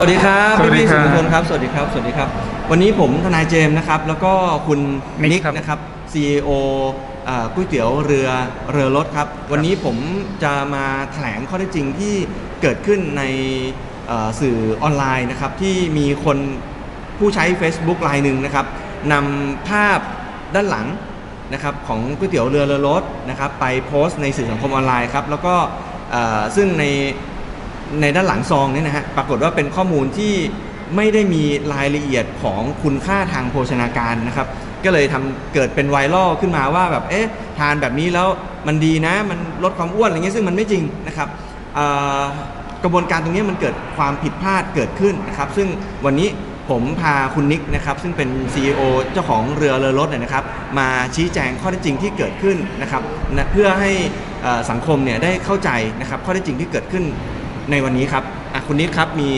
สวัสดีครับสวัสดีพี่ๆครัสื่บอมวลชนครับสวัสดีครับ สวัสดีครับ วันนี้ผมทนายเจมส์นะครับ แล้วก็คุณนิกนิกครับนะครับ CEO อ่าก๋วยเตี๋ยวเรือเรือรถครับ วันนี้ผมจะมาแถลงข้อเท็จจริงที่เกิดขึ้นในเอ่อสื่อออนไลน์นะครับ ที่มีคนผู้ใช้ Facebook รายหนึ่งนะครับนำภาพด้านหลัง นะครับของก๋วยเตี๋ยวเรือเรือรถนะครับไปโพสต์ในสื่อสังคมออนไลน์ครับแล้วก็เอ่อซึ่งใน ในด้านหลังซองเนี่ยนะฮะปรากฏว่าเป็นข้อมูลที่ไม่ได้มีรายละเอียดของคุณค่าทางโภชนาการนะครับ ก็เลยทำเกิดเป็นไวรัลขึ้นมาว่าแบบเอ๊ะทานแบบนี้แล้วมันดีนะ มันลดความอ้วนอะไรเงี้ยซึ่งมันไม่จริงนะครับกระบวนการตรงนี้มันเกิดความผิดพลาดเกิดขึ้นนะครับ ซึ่งวันนี้ผมพาคุณนิกนะครับ ซึ่งเป็น CEO เจ้าของเรือเรือรถเนี่ยนะครับ มาชี้แจงข้อเท็จจริงที่เกิดขึ้นนะครับนะเพื่อให้สังคมเนี่ยได้เข้าใจนะครับข้อเท็จจริงที่เกิดขึ้น ในวันนี้ครับอะคุณนิดครับมี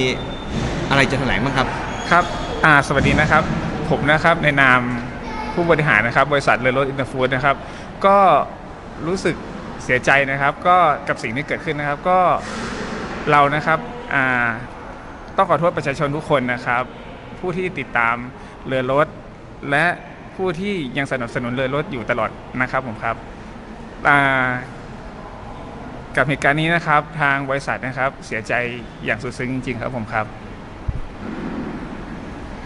อะไรจะแถลงบ้างครับ ครับอ่าสวัสดีนะครับ ผมนะครับในนามผู้บริหารนะครับ บริษัทเรือรถอินเตอร์ฟูดนะครับ ก็รู้สึกเสียใจนะครับ ก็กับสิ่งที่เกิดขึ้นนะครับ ก็เรานะครับอ่าต้องขอโทษประชาชนทุกคนนะครับ ผู้ที่ติดตามเรือรถ และผู้ที่ยังสนับสนุนเรือรถอยู่ตลอดนะครับผมครับอ่า กับเหตุการณ์นี้นะครับทางบริษัทนะครับเสียใจอย่างสุดซึ้งจริงๆครับผมครับ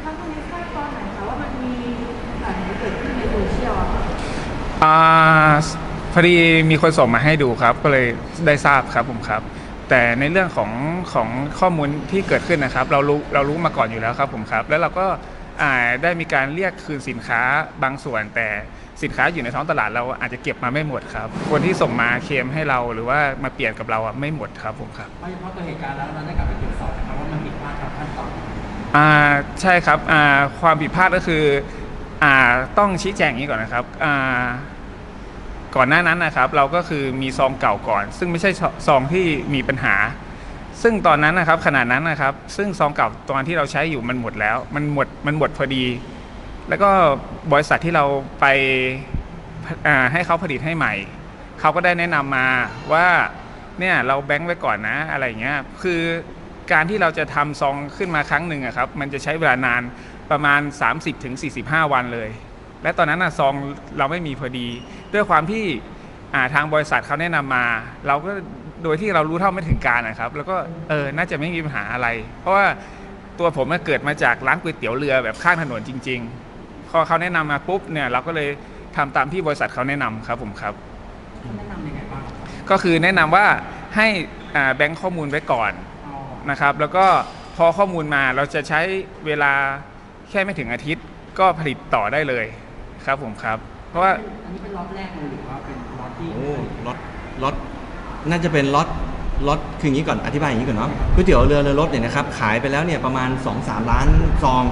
ท่านคนนี้ทราบตอนไหนคะว่ามันมีแบบนี้เกิดขึ้นในโซเชียลอะค่ะอาพอดีมีคนส่งมาให้ดูครับ ก็เลยได้ทราบครับผมครับ แต่ในเรื่องของของข้อมูลที่เกิดขึ้นนะครับ เรารู้เรารู้มาก่อนอยู่แล้วครับผมครับ แล้วเราก็อ่าได้มีการเรียกคืนสินค้าบางส่วนแต่ สินค้าอยู่ในท้องตลาดเราอาจจะเก็บมาไม่หมดครับ คนที่ส่งมาเคลมให้เราหรือว่ามาเปลี่ยนกับเราอะไม่หมดครับผมครับเพราะเฉพาะตัวเหตุการณ์แล้วเราได้กลับไปตรวจสอบนะครับว่ามันผิดพลาดกับขั้นตอนอ่าใช่ครับอ่าความผิดพลาดก็คืออ่าต้องชี้แจงอย่างนี้ก่อนนะครับอ่าก่อนหน้านั้นนะครับ เราก็คือมีซองเก่าก่อน ซึ่งไม่ใช่ซซองที่มีปัญหา ซึ่งตอนนั้นนะครับขนาดนั้นนะครับ ซึ่งซองเก่าตอนที่เราใช้อยู่มันหมดแล้ว มันหมดมันหมดพอดี แล้วก็บริษัทที่เราไปาให้เขาผลิตให้ใหม่ เขาก็ได้แนะนำมาว่าเนี่ยเราแบงค์ไว้ก่อนนะอะไรอย่างเงี้ย คือการที่เราจะทำซองขึ้นมาครั้งหนึ่งอะครับ มันจะใช้เวลานานประมาณ 30-45ถึงวันเลย และตอนนั้นอะซองเราไม่มีพอดี ด้วยความที่ทางบริษัทเขาแนะนำมา เราก็โดยที่เรารู้เท่าไม่ถึงการนะครับ แล้วก็เออน่าจะไม่มีปัญหาอะไร เพราะว่าตัวผมเกิดมาจากร้านก๋วยเตี๋ยวเรือแบบข้างถนนจริง ๆ อเขาแนะนำมาปุ๊บเนี่ยเราก็เลยทำตามที่บริษัทเขาแนะนำครับผมครับเขาแนะนำยังไงบ้างก็คือแนะนำว่าให้อ่าแบงค์ข้อมูลไว้ก่อน อ๋อนะครับแล้วก็พอข้อมูลมาเราจะใช้เวลาแค่ไม่ถึงอาทิตย์ก็ผลิตต่อได้เลยครับผมครับ เพราะว่าอันนี้เป็นล็อตแรกเลยหรือว่าเป็นล็อตที่โอ้รถรถน่าจะเป็นรถรถคืออย่างนี้ก่อนอธิบายอย่างนี้ก่อนเนาะก๋วยเตี๋ยวเรือเรือรถเนี่ยนะครับขายไปแล้วเนี่ยประมาณ 2-3 ล้านซอง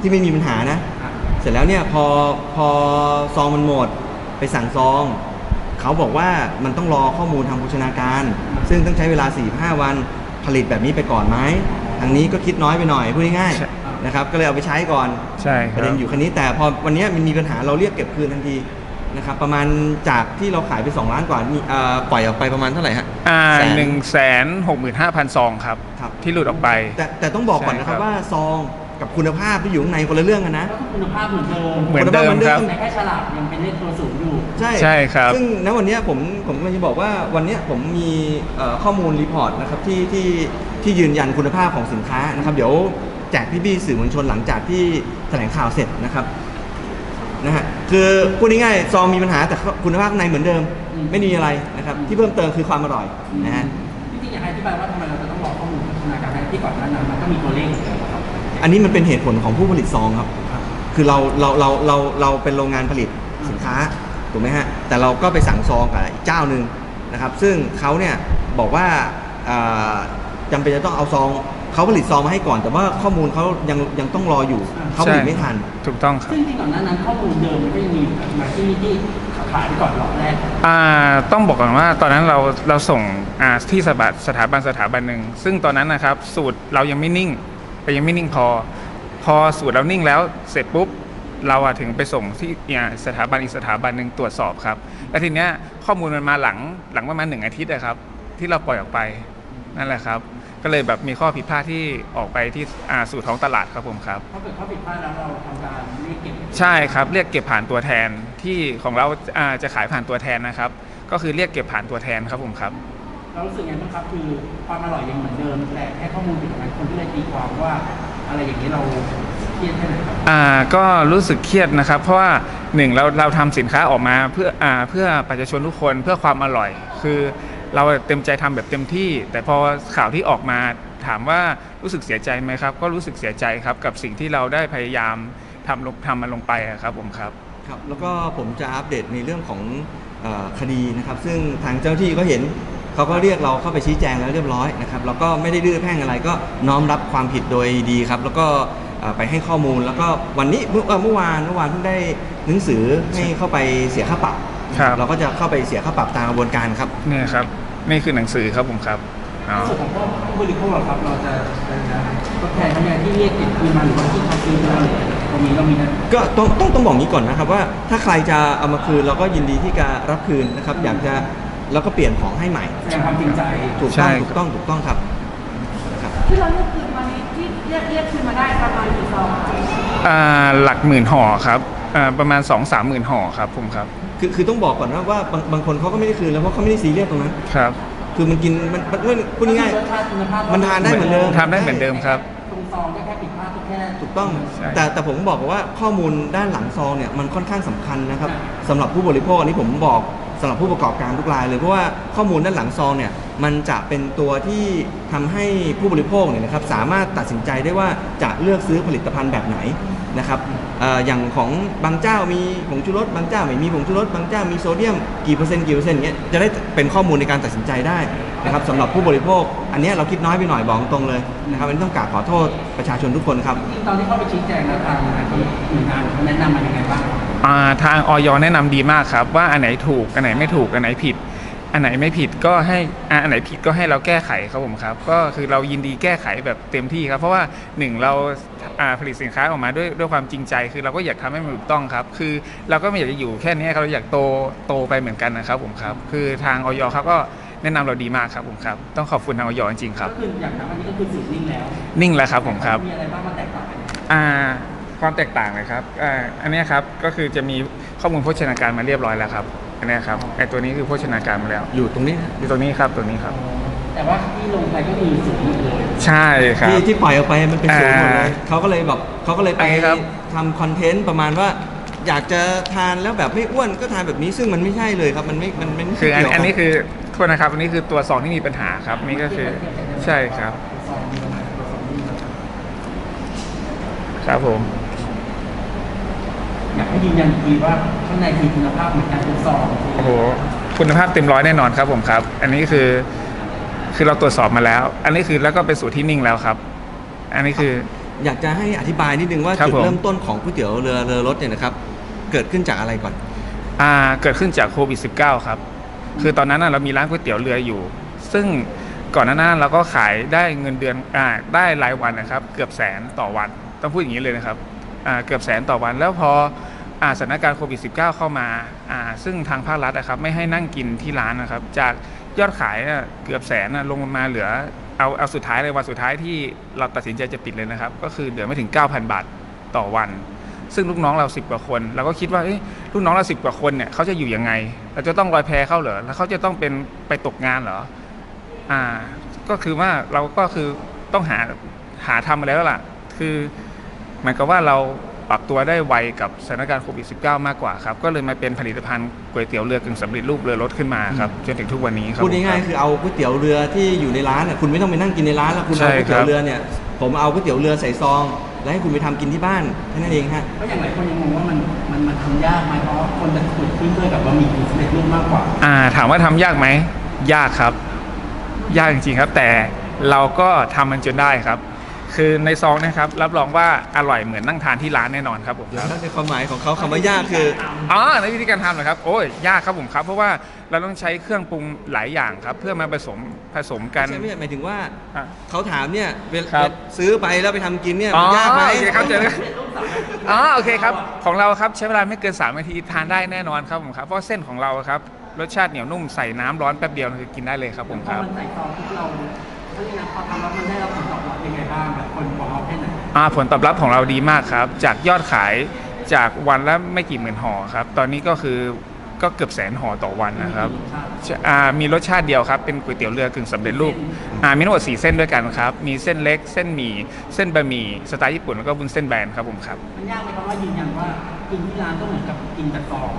ที่ไม่มีปัญหานะอะเส ร็จแล้วเนี่ยพอพอซองมันหมดไปสั่งซอง เขาบอกว่ามันต้องรอข้อมูลทางโภชนาการ ซึ่งต้องใช้เวลา 4-5 วันผลิตแบบนี้ไปก่อนไหมทางนี้ก็คิดน้อยไปหน่อยพูดง่ายใช่ๆนะครับก็เลยเอาไปใช้ก่อนใช่คประรัเด็บนอยู่คันนี้แต่พอวันนี้มันมีปัญหาเราเรียกเก็บคืนทันทีนะครับประมาณจากที่เราขายไป 2 ล้านกว่านี่เอ่อปล่อยออกไปประมาณเท่าไหร่ฮะอ่าแสนหนึ่งแสนหกหมื่นห้าพันซองครับครับ ที่หลุดออกไป แต่แต่ต้องบอกก่อนนะครัใช่ครับบว่าซอง กับคุณภาพที่อยู่ข้างในคนละเรื่องกันนะก็คือคุณภาพเหมือนเดิมเหมือนเดิมครับ แต่แค่ฉลากยังเป็นเลขตัวสูงอยู่ใช่ใช่ครับซึ่งณวันเนี้ยผมผมกำลังจะบอกว่าวันเนี้ยผมมีเอ่อข้อมูลรีพอร์ตนะครับที่ที่ที่ยืนยันคุณภาพของสินค้านะครับ เดี๋ยวแจกพี่ๆสื่อมวลชนหลังจากที่แถลงข่าวเสร็จนะครับนะฮะคือพูดง่ายๆซองมีปัญหาแต่คุณภาพข้างในเหมือนเดิมอืมไม่มีอะไรนะครับที่เพิ่มเติมคือความอร่อยนะฮะ จริงๆอยากให้อธิบายว่าทำไมเราจะต้องรอข้อมูลพัฒนาการแพทย์ที่ก่อนหน้านั้นมันก็มีตัวเลขอยู่แล้วครับ อันนี้มันเป็นเหตุผลของผู้ผลิตซองครับ คือเราเราเราเราเราเป็นโรงงานผลิตสินค้าถูกไหมฮะแต่เราก็ไปสั่งซองกับอีกเจ้าหนึ่งนะครับ ซึ่งเขาเนี่ยบอกว่าอ่าจำเป็นจะต้องเอาซองเขาผลิตซองมาให้ก่อน แต่ว่าข้อมูลเขายังยังต้องรออยู่เขาผลิตไม่ทัน ถูกต้องครับซึ่งจริงๆก่อนหน้านั้นข้อมูลเดิมมันก็ยังมีมาที่ที่ขายไปก่อนล็อตแรกอ่าต้องบอกก่อนว่าตอนนั้นเราเราส่งอ่าที่สถาบันสถาบันสถาบันหนึ่งซึ่งตอนนั้นนะครับสูตรเรายังไม่นิ่ง แต่ยังไม่นิ่งพอ พอสูตรเรานิ่งแล้วเสร็จปุ๊บเราอะถึงไปส่งที่อ่าสถาบันอีกสถาบันหนึ่งตรวจสอบครับแล้วทีเนี้ยข้อมูลมันมาหลังหลังประมาณหนึ่งอาทิตย์อะครับ ที่เราปล่อยออกไปนั่นแหละครับ ก็เลยแบบมีข้อผิดพลาดที่ออกไปที่อ่าสู่ท้องตลาดครับผมครับถ้าเกิดข้อผิดพลาดแล้วเราทำการเรียกเก็บใช่ครับเรียกเก็บผ่านตัวแทนที่ของเราอ่าจะขายผ่านตัวแทนนะครับ ก็คือเรียกเก็บผ่านตัวแทนครับผมครับ เรารู้สึกไงบ้างครับคือความอร่อยยังเหมือนเดิม แต่แค่ข้อมูลผิดกันคนก็เลยตีความว่าอะไรอย่างนี้เราเครียดแค่ไหนครับอ่าก็รู้สึกเครียดนะครับ เพราะว่าหนึ่งเราเราทำสินค้าออกมาเพื่ออ่าเพื่อประชาชนทุกคนเพื่อความอร่อย คือเราเต็มใจทำแบบเต็มที่ แต่พอข่าวที่ออกมาถามว่ารู้สึกเสียใจไหมครับ ก็รู้สึกเสียใจครับกับสิ่งที่เราได้พยายามทำลงทำมันลงไปอะครับผมครับครับ แล้วก็ผมจะอัปเดตในเรื่องของเออคดีนะครับ ซึ่งทางเจ้าหน้าที่ก็เห็น เขาก็เรียกเราเข้าไปชี้แจงแล้วเรียบร้อยนะครับแล้วก็ไม่ได้ดื้อแพ่งอะไรก็น้อมรับความผิดโดยดีครับ แล้วก็เอ่อไปให้ข้อมูลแล้วก็วันนี้เมื่อเอ่อเมื่อวานเมื่อวานเพิ่งได้หนังสือให้เข้าไปเสียค่าปรับครับเราก็จะเข้าไปเสียค่าปรับตามกระบวนการครับเนี่ยครับนี่คือหนังสือครับผมครับอ๋อส่วนของผู้บริโภคเราครับเราจะจะทดแทนเขาเนี่ยที่เรียกเก็บคืนมาหรือว่าที่เขาคืนเราหรือตรงนี้เรามีนะก็ต้องต้องต้องบอกงี้ก่อนนะครับว่าถ้าใครจะเอามาคืนเราก็ยินดีที่จะรับคืนนะครับอยากจะ แล้วก็เปลี่ยนของให้ใหม่ แสดงความจริงใจ ถูกใช่ ต้องถูกต้องถูกต้องครับครับ ที่เราเรียกคืนมานี้ที่เรียกเรียกคืนมาได้ประมาณกี่ซองคะอ่าหลักหมื่นห่อครับอ่าประมาณ2องสามหมื่นห่อครับผมครับคือคือต้องบอกก่อนนะว่าบางบางคนเขาก็ไม่ได้คืนแล้วเพราะเขาไม่ได้ซีเรียสตรงนั้น ครับคือมันกินมันมันมันพูดง่าย รสชาติคุณภาพๆมันทานได้ เหมือนเดิม ทำได้เหมือนเดิมครับ ตรงซองก็แค่ผิดพลาดก็แค่ถูกต้อง ใช่ แต่แต่ผมบอกว่าข้อมูลด้านหลังซองเนี่ยมันค่อนข้างสำคัญนะครับสำหรับผู้บริโภคอันนี้ผมบอก สำหรับผู้ประกอบการทุกรายเลย เพราะว่าข้อมูลด้านหลังซองเนี่ยมันจะเป็นตัวที่ทำให้ผู้บริโภคเนี่ยนะครับสามารถตัดสินใจได้ว่าจะเลือกซื้อผลิตภัณฑ์แบบไหน นะครับออย่างของบางเจ้ามีผงชูรสบางเจ้าไม่มีผงชูรสบางเจ้ามีโซเดียมกี่เปอร์เซ็นต์กี่เปอร์เซ็นต์เงี้ยจะได้เป็นข้อมูลในการตัดสินใจได้นะครับสำหรับผู้บริโภค อันนี้เราคิดน้อยไปหน่อยบอกตรงเลยนะครับอันนี้ต้องกราบขอโทษประชาชนทุกคนครับตอนที่เข้าไปชี้แจงแล้วทางหน่วยงานเขาแนะนำมายังไงบ้างทางออยแนะนำดีมากครับว่าอันไหนถูกอันไหนไม่ถูกอันไหนผิด อันไหนไม่ผิดก็ให้อ่าอันไหนผิดก็ให้เราแก้ไขครับผมครับ ก็คือเรายินดีแก้ไขแบบเต็มที่ครับ เพราะว่าหนึ่งเราอ่าผลิตสินค้าออกมาด้วยด้วยความจริงใจ คือเราก็อยากทำให้มันถูกต้องครับ คือเราก็ไม่อยากจะอยู่แค่นี้ครับเราอยากโตโตไปเหมือนกันนะครับผมครับ คือทางออยเขาก็แนะนำเราดีมากครับผมครับ ต้องขอบคุณทางออยจริงๆครับก็คืออย่างนั้นอันนี้ก็คือสูตรนิ่งแล้ว นิ่งแล้วครับผมครับมีอะไรบ้างมาแตกต่างกันอ่าความแตกต่างเลยครับอ่าอันเนี้ยครับก็คือจะมีข้อมูลโภชนาการมาเรียบร้อยแล้วครับ อันเนี้ยครับไอตัวนี้คือโภชนาการมาแล้ว อยู่ตรงนี้อยู่ตรงนี้ครับตัวนี้ครับ แต่ว่าที่ลงไปก็คือสูตรนิ่งเลย ใช่ครับ ที่ที่ปล่อยออกไปมันเป็นศูนย์หมดเลยอ่าเขาก็เลยแบบเขาก็เลยไปอันนี้ครับ ทำคอนเทนต์ประมาณว่า อยากจะทานแล้วแบบไม่อ้วนก็ทานแบบนี้ซึ่งมันไม่ใช่เลยครับมันไม่มันไม่คืออันเกี่ยวอันนี้รับคือโทษนะครับ อันนี้คือตัวซองที่มีปัญหาครับนี่ก็คือใช่ครับซองมีประมาณตัวซองนิ่งนะครับครับผม อยากให้ยืนยันอีกทีว่าข้างในคือคุณภาพเหมือนกันทุกซองโอ้โหคุณภาพเต็มร้อยแน่นอนครับผมครับ อันนี้คือคือเราตรวจสอบมาแล้ว อันนี้คือแล้วก็เป็นสูตรที่นิ่งแล้วครับ อันนี้คือ อยากจะให้อธิบายนิดนึงว่าครับจุดผม เริ่มต้นของก๋วยเตี๋ยวเรือเรือรถเนี่ยนะครับ เกิดขึ้นจากอะไรก่อน อ่าเกิดขึ้นจากโควิด -19 ครับ คือตอนนั้นน่ะเรามีร้านก๋วยเตี๋ยวเรืออยู่ ซึ่งก่อนหน้านั้นเราก็ขายได้เงินเดือนอ่าได้รายวันนะครับ เกือบแสนต่อวัน ต้องพูดอย่างนี้เลยนะครับอ่า เกือบแสนต่อวัน แล้วพอสถานการณ์โควิด -19 เข้ามาอ่าซึ่งทางภาครัฐนะครับไม่ให้นั่งกินที่ร้านนะครับ จากยอดขายเกือบแสนลงมาเหลือเอาเอาสุดท้ายเลยวันสุดท้ายที่เราตัดสินใจจะปิดเลยนะครับ ก็คือเหลือไม่ถึง 9,000 บาทต่อวัน ซึ่งลูกน้องเราสิบกว่าคนเราก็คิดว่าลูกน้องเราสิบกว่าคนเนี่ยเขาจะอยู่ยังไง เราจะต้องลอยแพเข้าเหรอแล้วเขาจะต้องเป็นไปตกงานเหรออ่าก็คือว่าเราก็คือต้องหาหาทำมาแล้วล่ะ คือ เหมือนกับว่าเราปรับตัวได้ไวกับสถานการณ์โควิด -19 มากกว่าครับ ก็เลยมาเป็นผลิตภัณฑ์ก๋วยเตี๋ยวเรือกึ่งสำเร็จรูปเรือรถขึ้นมาครับจนถึงทุกวันนี้ครับพูดง่ายๆคือเอาก๋วยเตี๋ยวเรือที่อยู่ในร้านน่ะคุณไม่ต้องไปนั่งกินในร้านแล้วคุณใช่เอาก๋วยเตี๋ยครัวบเรือเนี่ยผมเอาก๋วยเตี๋ยวเรือใส่ซอง แล้วให้คุณไปทำกินที่บ้านแค่นั้นเองฮะก็อย่างหลายคนยังมองว่ามันมันมันทำยากไหมเพราะว่าคนจะถูกขึ้นด้วยกับบะหมี่กึ่งสำเร็จรูปมากกว่า อ่า ถามว่าทำยากไหมยากครับ ยากจริงๆครับ แต่เราก็ทำมันจนได้ครับ คือในซองนะครับรับรองว่าอร่อยเหมือนนั่งทานที่ร้านแน่นอนครับผมเดี๋คยวรับ ถ้าในความหมายของเขาคำว่ายากคืออ๋อในวิธีการทำเหรอครับโอ้ยยากครับผมครับ เพราะว่าเราต้องใช้เครื่องปรุงหลายอย่างครับ เพื่อมาผสมผสมกัน ใช่ไหมหมายถึงว่าอะเขาถามเนี่ยเวลครับ ซื้อไปแล้วไปทำกินเนี่ยอ๋อมันยากไหมโอเคครับเจอแล้วอ๋อโอเคครับของเราครับใช้เวลาไม่เกิน3นาทีทานได้แน่นอนครับผมครับเพราะเส้นของเราครับรสชาติเหนียวนุ่มใส่น้ำร้อนแป๊บเดียวคือกินได้เลยครับผมพคอรับ มันใส่ซองที่เรา ถ้าอย่างนั้นพอทำแล้วมันได้รับผลตอบรับยังไงบ้างแบบคนบอกเราแค่ไหนอ่าผลตอบรับของเราดีมากครับ จากยอดขายจากวันละไม่กี่หมื่นห่อครับ ตอนนี้ก็คือก็เกือบแสนห่อต่อวันนะครับอ่ามีรสชาติเดียวครับ เป็นก๋วยเตี๋ยวเรือกึ่งสำเร็จรูปอ่ามีทั้งหมด4เส้นด้วยกันครับ มีเส้นเล็ก เส้นหมี่ เส้นบะหมี่ สไตล์ญี่ปุ่นแล้วก็บุนเส้นแบนครับผมครับ มันยากไหมครับว่ายืนยันว่ากินที่ร้านก็เหมือนกับกินแต่ซอง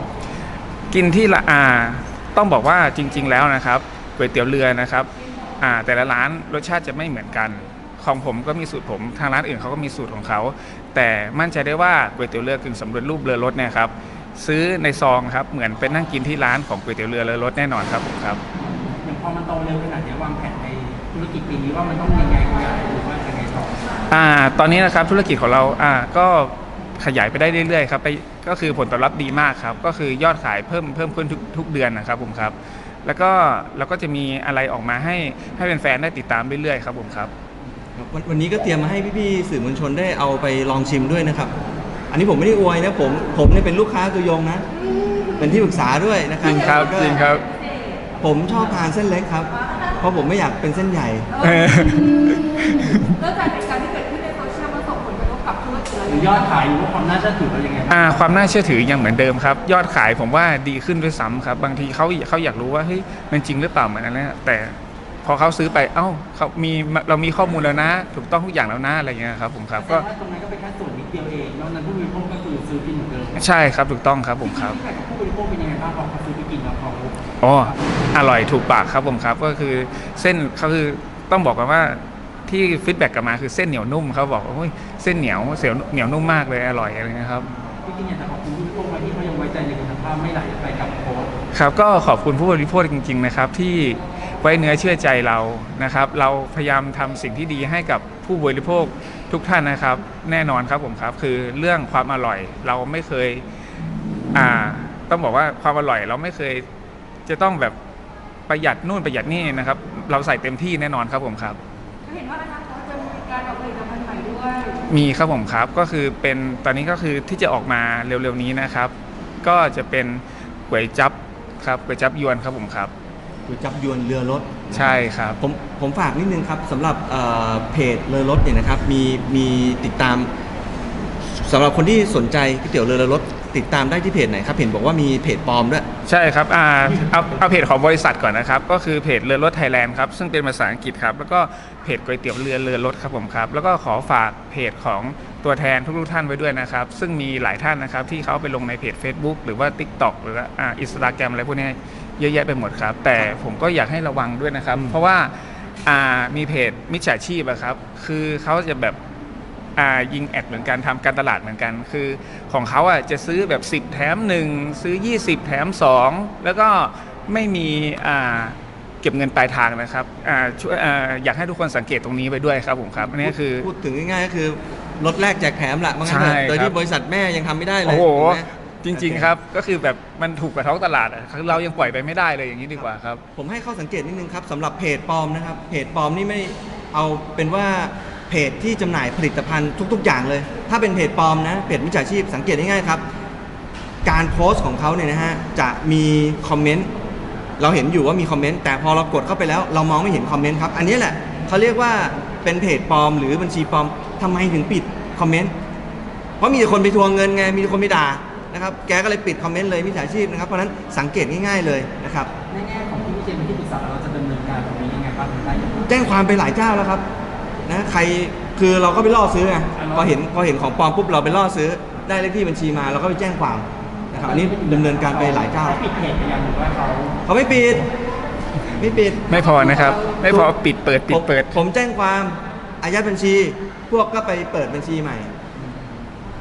กินที่ละอ่าต้องบอกว่าจริง ๆ แล้วนะครับก๋วยเตี๋ยวเรือนะครับอ่า แต่ละร้านรสชาติจะไม่เหมือนกัน ของผมก็มีสูตรผมทางร้านอื่นเขาก็มีสูตรของเขา แต่มั่นใจได้ว่าก๋วยเตี๋ยวเรือกึ่งสำเร็จรูปเรือรสเนี่ยครับซื้อในซองครับเหมือนเป็นนั่งกินที่ร้านของก๋วยเตี๋ยวเรือเรือรสแน่นอนครับผมครับอย่างพอมันโตเร็วขนาดเนี้ยวางแผนในธุรกิจปีนี้ว่ามันต้องยังไงขยายหรือว่ายังไงต่ออ่า ตอนนี้นะครับธุรกิจของเราอ่าก็ขยายไปได้เรื่อยๆครับไปก็คือผลตอบรับดีมากครับ ก็คือยอดขายเพิ่มเพิ่มขึ้นทุกทุกเดือนนะครับผมครับ แล้วก็เราก็จะมีอะไรออกมาให้ให้แฟนๆได้ติดตามเรื่อยๆครับผมครับวันวันนี้ก็เตรียมมาให้พี่ๆสื่อมวลชนได้เอาไปลองชิมด้วยนะครับ อันนี้ผมไม่ได้อวยนะผมผมเนี่ยเป็นลูกค้าตัวยงนะ เป็นที่ปรึกษาด้วยนะครับจริงครับแล้วก็จริงครับ ผมชอบทานเส้นเล็กครับ เพราะผมไม่อยากเป็นเส้นใหญ่ ยอดขายหรือว่าความน่าเชื่อถือเรายังไงบ้างอ่าความน่าเชื่อถือยังเหมือนเดิมครับ ยอดขายผมว่าดีขึ้นด้วยซ้ำครับ บางทีเขาเขาอยากรู้ว่าเฮ้ยมันจริงหรือเปล่าเหมือนนั้นนะแต่พอเขาซื้อไปเอ้าเขามีเรามีข้อมูลแล้วนะ ถูกต้องทุกอย่างแล้วนะอะไรเงี้ยครับผมครับก็ก็ตรงนั้นก็เป็นแค่ส่วนนิดเดียวเองแล้วนั้นผู้บริโภคก็คือซื้อกินเหมือนเดิมใช่ครับถูกต้องครับผมครับที่ขายกับผู้บริโภคเป็นยังไงบ้างพอเขาซื้อไปกินแล้วเขาอ๋ออร่อยถูกปากครับผมครับ ก็คือเส้นเขาคือต้องบอกกันว่า ที่ฟีดแบ็กกลับมาคือเส้นเหนียวนุ่มเขาบอกว่าโอ้ยเส้นเหนียวเสียวเหนียวนุ่มมากเลยอร่อยอะไรเงี้ยครับที่จริงอยากจะขอบคุณผู้บริโภคมาที่เขายังไว้ใจในคุณภาพไม่ไหลไปกับโค้ดครับก็ขอบคุณผู้บริโภคจริง ๆ นะครับ ที่ไว้เนื้อเชื่อใจเรานะครับ เราพยายามทำสิ่งที่ดีให้กับผู้บริโภคทุกท่านนะครับ แน่นอนครับผมครับ คือเรื่องความอร่อยเราไม่เคยอ่าต้องบอกว่าความอร่อยเราไม่เคยจะต้องแบบประหยัดนู่นประหยัดนี่นะครับ เราใส่เต็มที่แน่นอนครับผมครับ เห็นว่าอนาคตจะมีการออกผลิตภัณฑ์ใหม่ด้วย มีครับผมครับก็คือเป็นตอนนี้ก็คือที่จะออกมาเร็วๆนี้นะครับ ก็จะเป็นก๋วยจับครับก๋วยจับยวนครับผมครับ ก๋วยจับยวนเรือรถใช่ครับ ผมผมฝากนิดนึงครับสำหรับเอ่อเพจเรือรถเนี่ยนะครับมีมีติดตามสำหรับคนที่สนใจก๋วยเตี๋ยวเรือรถ ติดตามได้ที่เพจไหนครับ เห็นบอกว่ามีเพจปลอมด้วย ใช่ครับอ่าเอาเอาเพจของบริษัทก่อนนะครับ ก็คือเพจเรือรถไทยแลนด์ครับซึ่งเป็นภาษาอังกฤษครับ แล้วก็เพจก๋วยเตี๋ยวเรือเรือรถครับผมครับ แล้วก็ขอฝากเพจของตัวแทนทุกๆท่านไว้ด้วยนะครับ ซึ่งมีหลายท่านนะครับที่เขาไปลงในเพจ Facebook หรือว่า TikTok หรือว่าอ่าอินสตาแกรมอะไรพวกนี้เยอะแยะไปหมดครับ แต่ผมก็อยากให้ระวังด้วยนะครับ เพราะว่าอ่ามีเพจมิจฉาชีพอะครับ คือเขาจะแบบ ยิงแอดเหมือนกันทำการตลาดเหมือนกัน คือของเขาอะจะซื้อแบบ 10 แถม 1 ซื้อ 20 แถม 2 แล้วก็ไม่มีอ่าเก็บเงินปลายทางนะครับอ่าช่วยอ่าอยากให้ทุกคนสังเกตตรงนี้ไปด้วยครับผมครับอันนี้คือพูดถึงง่ายๆก็คือรถแรกแจกแถมละมั้งนใช่เถอะโดยครัที่บบริษัทแม่ยังทำไม่ได้เลยโอ้โหถูกไหมจริงๆครับก็คือแบบมันถูกกว่าท้องตลาดอะคือเรายังปล่อยไปไม่ได้เลยอย่างนี้ดีกว่าครับผมให้ข้อสังเกตนิดนึงครับสำหรับเพจปลอมนะครับเพจปลอมนี่ไม่เอาเป็นว่า เพจที่จำหน่ายผลิตภัณฑ์ทุก ๆ อย่างเลย ถ้าเป็นเพจปลอมนะเพจมิจฉาชีพสังเกตง่ายๆครับ การโพสต์ของเขาเนี่ยนะฮะจะมีคอมเมนต์เราเห็นอยู่ว่ามีคอมเมนต์แต่พอเรากดเข้าไปแล้ว เรามองไม่เห็นคอมเมนต์ครับ อันนี้แหละเขาเรียกว่าเป็นเพจปลอม หรือบัญชีปลอมทำไมถึงปิดคอมเมนต์เพราะมีแต่คนไปทวงเงินไงมีแต่คนไปด่านะครับแกก็เลยปิดคอมเมนต์เลยมิจฉาชีพนะครับเพราะฉะนั้นสังเกตง่ายๆเลยนะครับในแง่ของที่พี่เจมเป็นที่ปรึกษาเราจะดำเนินการตรงนี้ยังไงบ้างได้ยังไงแจ้งความไปหลายเจ้าแล้วครับ นะใครคือเราก็ไปล่อซื้อไงอ่าพอเห็นพอเห็นของปลอมปุ๊บเราไปล่อซื้อ ได้เลขที่บัญชีมาเราก็ไปแจ้งความนะครับอันนี้ดำเนินการไปหลายเจ้าปิดเพจไปยังหรือว่าเขาเขาไม่ปิดไม่ปิดไม่พอนะครับ ไม่พอปิดเปิดปิดเปิด ผมผมแจ้งความอายัดบัญชี พวกก็ไปเปิดบัญชีใหม่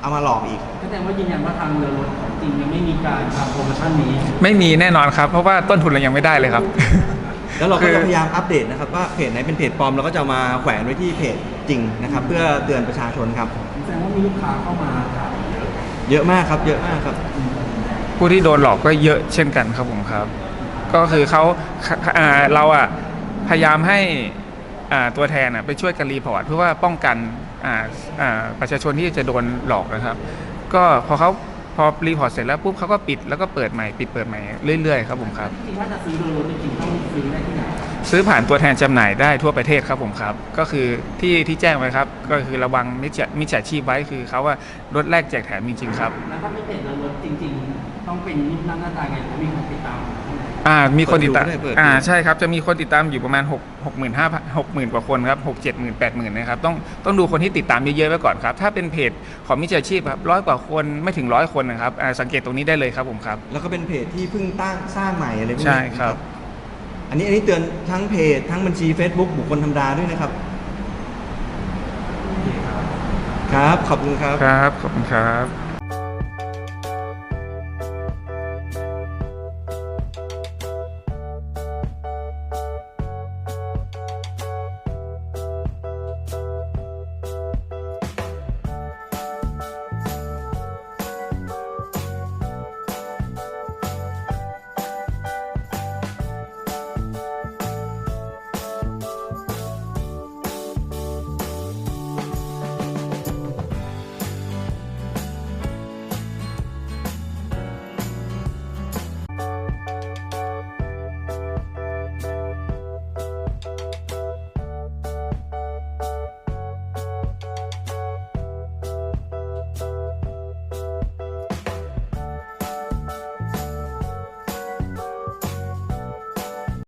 เอามาหลอกอีกแสดงว่ายืนยันว่าทางเรือรถของจริงยังไม่มีการทำโปรโมชั่นนี้ ไม่มีแน่นอนครับ เพราะว่าต้นทุนเรายังไม่ได้เลยครับ แล้วเราก็คือจะพยายามอัปเดตนะครับว่าเพจไหนเป็นเพจปลอมเราก็จะเอามาแขวนไว้ที่เพจจริงนะครับ เพื่อเตือนประชาชนครับ แสดงว่ามีลูกค้าเข้ามาถามเยอะเยอะมากครับ เยอะมากครับ ผู้ที่โดนหลอกก็เยอะเช่นกันครับผมครับ ก็คือเขาอ่าเราอะพยายามให้อ่าตัวแทนอะไปช่วยกันรีพอร์ตเพื่อว่าป้องกันอ่าอ่าประชาชนที่จะโดนหลอกนะครับ ก็พอเขา พอรีพอร์ตเสร็จแล้วปุ๊บเขาก็ปิดแล้วก็เปิดใหม่ปิดเปิดใหม่เรื่อยๆครับผมครับ จริงๆถ้าจะซื้อเรือรถจริงๆต้องซื้อได้ที่ไหนซื้อผ่านตัวแทนจำหน่ายได้ทั่วประเทศครับผมครับ ก็คือที่ที่แจ้งไว้ครับก็คือระวังมิจฉามิจฉาชีพไว้คือเขาว่ารถแรกแจกแถมจริงๆครับ แล้วถ้าไม่เป็นเรือรถจริง ๆ ต้องเป็นรูปหน้าหน้าตาไงแล้วมีคนติดตามเท่าไหร่ อ่ามีคนติดตาม เปิดดูได้เปิดดู อ่าใช่ครับ จะมีคนติดตามอยู่ประมาณ6 6 5 0 0 0 6 0,000กว่าคนครับ6 7 0 0 0 0 8 0 0 0 0นะครับต้องต้องดูคนที่ติดตามเยอะๆไว้ก่อนครับ ถ้าเป็นเพจของมิจฉาชีพครับร้อยกว่าคนไม่ถึงร้อยคนนะครับอ่าสังเกตตรงนี้ได้เลยครับผมครับ แล้วก็เป็นเพจที่เพิ่งตั้งสร้างใหม่อะไรพวกนี้ใช่ครับ อันนี้อันนี้เตือนทั้งเพจทั้งบัญชี Facebook บุคคลธรรมดาด้วยนะครับ ครับ ขอบคุณครับ ครับ ขอบคุณครับ